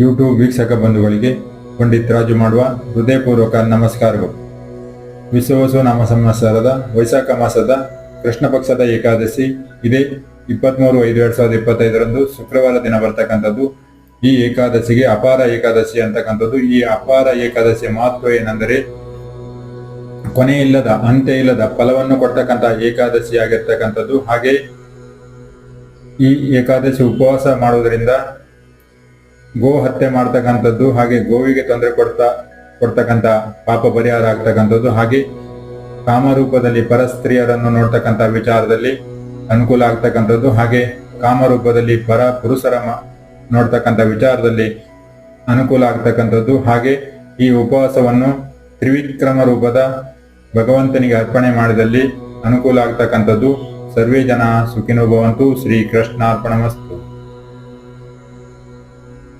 YouTube ವೀಕ್ಷಕ ಬಂಧುಗಳಿಗೆ ಪಂಡಿತ್ ರಾಜು ಮಾಡುವ ಹೃದಯಪೂರ್ವಕ ನಮಸ್ಕಾರಗಳು. ವಿಶ್ವವಸು ನಾಮ ಸಂವತ್ಸರದ ವೈಶಾಖ ಮಾಸದ ಕೃಷ್ಣ ಪಕ್ಷದ ಏಕಾದಶಿ ಇದೇ ಇಪ್ಪತ್ತ್ಮೂರು ಐದು ಎರಡು ಸಾವಿರದ ಇಪ್ಪತ್ತೈದರಂದು ಶುಕ್ರವಾರ ದಿನ ಬರ್ತಕ್ಕಂಥದ್ದು. ಈ ಏಕಾದಶಿಗೆ ಅಪಾರ ಏಕಾದಶಿ ಅಂತಕ್ಕಂಥದ್ದು. ಈ ಅಪಾರ ಏಕಾದಶಿಯ ಮಹತ್ವ ಏನೆಂದರೆ ಕೊನೆ ಇಲ್ಲದ, ಅಂತ್ಯ ಇಲ್ಲದ ಫಲವನ್ನು ಕೊಡ್ತಕ್ಕಂಥ ಏಕಾದಶಿ ಆಗಿರ್ತಕ್ಕಂಥದ್ದು ಹಾಗೆ ಈ ಏಕಾದಶಿ ಉಪವಾಸ ಮಾಡುವುದರಿಂದ ಗೋ ಹತ್ಯೆ ಮಾಡ್ತಕ್ಕಂಥದ್ದು ಹಾಗೆ ಗೋವಿಗೆ ತೊಂದರೆ ಕೊಡ್ತಾ, ಕೊಡ್ತಕ್ಕಂಥ ಪಾಪ ಪರಿಹಾರ ಆಗ್ತಕ್ಕಂಥದ್ದು. ಹಾಗೆ ಕಾಮರೂಪದಲ್ಲಿ ಪರಸ್ತ್ರೀಯರನ್ನು ನೋಡ್ತಕ್ಕಂಥ ವಿಚಾರದಲ್ಲಿ ಅನುಕೂಲ ಆಗ್ತಕ್ಕಂಥದ್ದು. ಹಾಗೆ ಕಾಮರೂಪದಲ್ಲಿ ಪರ ಪುರುಷರ ನೋಡ್ತಕ್ಕಂಥ ವಿಚಾರದಲ್ಲಿ ಅನುಕೂಲ ಆಗ್ತಕ್ಕಂಥದ್ದು. ಹಾಗೆ ಈ ಉಪವಾಸವನ್ನು ತ್ರಿವಿಕ್ರಮ ರೂಪದ ಭಗವಂತನಿಗೆ ಅರ್ಪಣೆ ಮಾಡಿದಲ್ಲಿ ಅನುಕೂಲ ಆಗ್ತಕ್ಕಂಥದ್ದು. ಸರ್ವೇ ಜನ ಸುಖಿನೋ ಭವಂತು. ಶ್ರೀ ಕೃಷ್ಣಾರ್ಪಣಮಸ್ತು